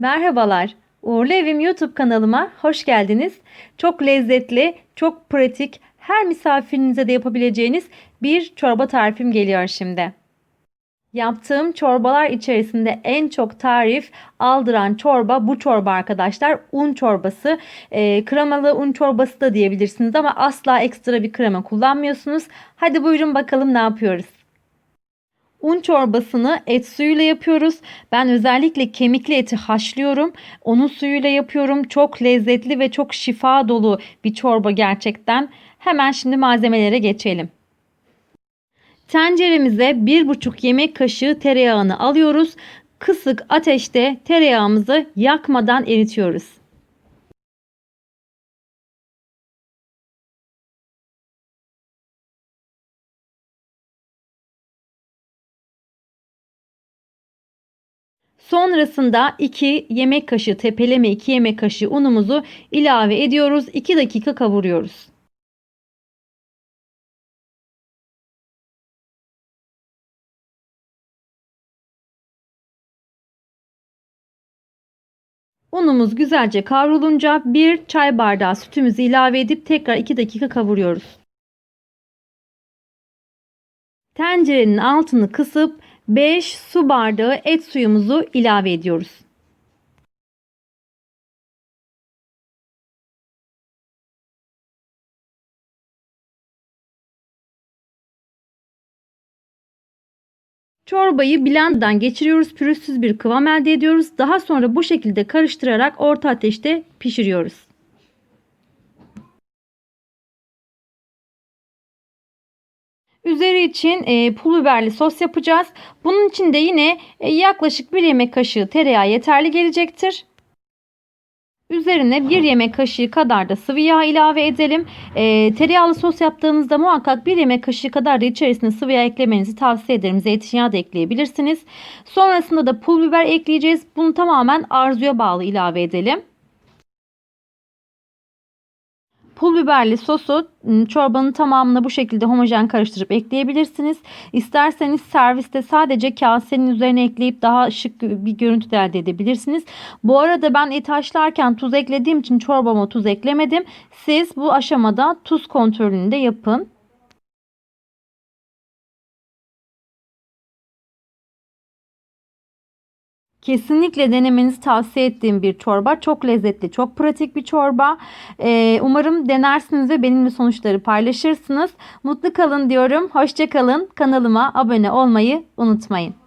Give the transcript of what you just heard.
Merhabalar. Uğurlu Evim YouTube kanalıma hoş geldiniz. Çok lezzetli, çok pratik, her misafirinize de yapabileceğiniz bir çorba tarifim geliyor şimdi. Yaptığım çorbalar içerisinde en çok tarif aldıran çorba bu çorba arkadaşlar. Un çorbası. Ee, kremalı un çorbası da diyebilirsiniz ama asla ekstra bir krema kullanmıyorsunuz. Hadi buyurun bakalım ne yapıyoruz. Un çorbasını et suyuyla yapıyoruz. Ben özellikle kemikli eti haşlıyorum. Onun suyuyla yapıyorum. Çok lezzetli ve çok şifa dolu bir çorba gerçekten. Hemen şimdi malzemelere geçelim. Tenceremize 1,5 yemek kaşığı tereyağını alıyoruz. Kısık ateşte tereyağımızı yakmadan eritiyoruz. Sonrasında 2 yemek kaşığı tepeleme 2 yemek kaşığı unumuzu ilave ediyoruz. 2 dakika kavuruyoruz. Unumuz güzelce kavrulunca 1 çay bardağı sütümüzü ilave edip tekrar 2 dakika kavuruyoruz. Tencerenin altını kısıp 5 su bardağı et suyumuzu ilave ediyoruz. Çorbayı blenderdan geçiriyoruz. Pürüzsüz bir kıvam elde ediyoruz. Daha sonra bu şekilde karıştırarak orta ateşte pişiriyoruz. Üzeri için e, pul biberli sos yapacağız. Bunun için de yine e, yaklaşık bir yemek kaşığı tereyağı yeterli gelecektir. Üzerine bir yemek kaşığı kadar da sıvı yağ ilave edelim. E, tereyağlı sos yaptığınızda muhakkak bir yemek kaşığı kadar da içerisine sıvı yağ eklemenizi tavsiye ederim. Zeytinyağı da ekleyebilirsiniz. Sonrasında da pul biber ekleyeceğiz. Bunu tamamen arzuya bağlı ilave edelim. Pul biberli sosu ıı, çorbanın tamamına bu şekilde homojen karıştırıp ekleyebilirsiniz. İsterseniz serviste sadece kasenin üzerine ekleyip daha şık bir görüntü de elde edebilirsiniz. Bu arada ben et haşlarken tuz eklediğim için çorbama tuz eklemedim. Siz bu aşamada tuz kontrolünü de yapın. Kesinlikle denemenizi tavsiye ettiğim bir çorba. Çok lezzetli, çok pratik bir çorba. Ee, umarım denersiniz ve benimle sonuçları paylaşırsınız. Mutlu kalın diyorum. Hoşça kalın. Kanalıma abone olmayı unutmayın.